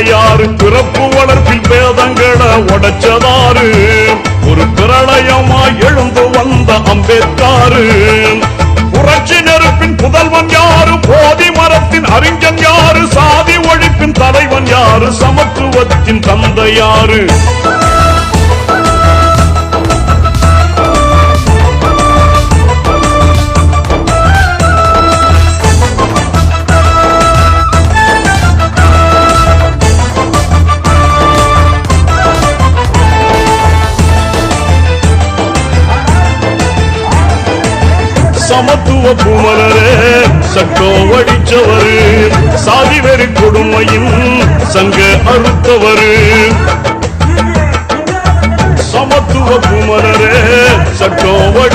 சமத்துவத்தின் பிறப்பு வளர்ப்பில் பேதங்களை உடைச்சதாரு. ஒரு பிரளயமா எழுந்து வந்த அம்பேத்காரு. புரட்சி நெருப்பின் புதல்வன் யாரு? போதி மரத்தின் அறிஞன் யாரு? சாதி ஒழிப்பின் தலைவன் யாரு? சமத்துவத்தின் தந்தை சமத்துவ பூமலரே சட்டோ வடிச்சவரு. சாதி வெறி கொடுமையும் சங்க அறுத்தவரு. சமத்துவ பூமலரே சட்டோ வடி